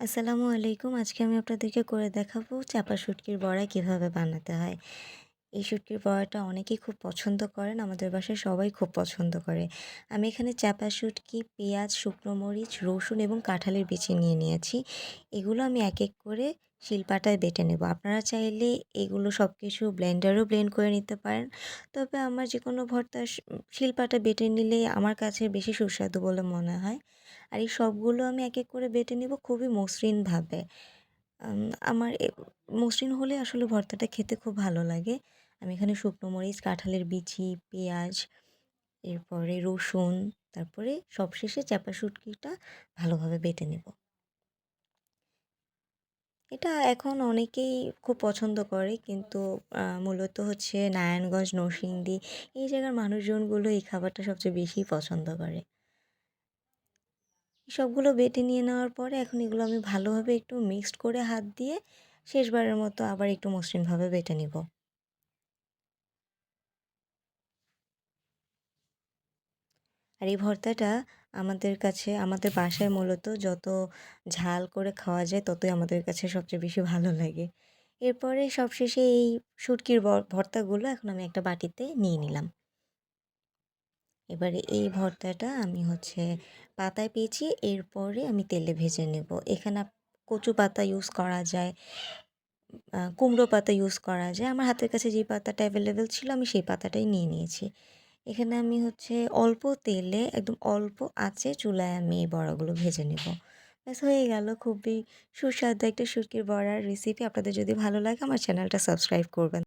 আসসালামু আলাইকুম। আজকে আমি আপনাদেরকে করে দেখাবো চাপা শুটকির বড়া কীভাবে বানাতে হয়। এই শুটকির বড়াটা অনেকেই খুব পছন্দ করেন, আমাদের বাসায় সবাই খুব পছন্দ করে। আমি এখানে চাপা শুটকি, পেঁয়াজ, শুকনো মরিচ, রসুন এবং কাঁঠালের বিচি নিয়ে নিয়েছি। এগুলো আমি এক এক করে শিলপাটায় বেটে নেব। আপনারা চাইলে এগুলো সব কিছু ব্লেন্ডারেও ব্লেন্ড করে নিতে পারেন। তবে আমার যে কোনো ভর্তা শি শিলপাটায় বেটে নিলেই আমার কাছে বেশি সুস্বাদু বলে মনে হয়। আর এই সবগুলো আমি এক এক করে বেটে নেব খুবই মসৃণভাবে। আম আমার মসৃণ হলে আসলে ভর্তাটা খেতে খুব ভালো লাগে। আমি এখানে শুকনো মরিচ, কাঁঠালের বিচি, পেঁয়াজ, এরপরে রসুন, তারপরে সবশেষে চাপা শুটকিটা ভালোভাবে বেটে নেব। এটা এখন অনেকেই খুব পছন্দ করে কিন্তু মূলত হচ্ছে নারায়ণগঞ্জ, নরসিংদী এই জায়গার মানুষজনগুলো এই খাবারটা সবচেয়ে বেশি পছন্দ করে। সবগুলো বেটে নিয়ে নেওয়ার পরে এখন এগুলো আমি ভালোভাবে একটু মিক্সড করে হাত দিয়ে শেষবারের মতো আবার একটু মসৃণভাবে বেটে নিব। আর এই ভর্তাটা আমাদের কাছে, আমাদের বাসায় মূলত যত ঝাল করে খাওয়া যায় ততই আমাদের কাছে সবচেয়ে বেশি ভালো লাগে। এরপরে সবশেষে এই শুটকির ভর্তাগুলো এখন আমি একটা বাটিতে নিয়ে নিলাম। এবারে এই ভর্তাটা আমি হচ্ছে পাতায় পেঁচিয়ে এরপরে আমি তেলে ভেজে নেব। এখানে কচু পাতা ইউজ করা যায়, কুমড়ো পাতা ইউজ করা যায়। আমার হাতের কাছে যে পাতাটা অ্যাভেলেবেল ছিল আমি সেই পাতাটাই নিয়ে নিয়েছি। এখানে আমি হচ্ছে অল্প তেলে একদম অল্প আঁচে চুলায় আমি এই বড়াগুলো ভেজে নেব। ব্যাস হয়ে গেল খুবই সুস্বাদু একটা শুটকির বড়ার রেসিপি। আপনাদের যদি ভালো লাগে আমার চ্যানেলটা সাবস্ক্রাইব করবেন।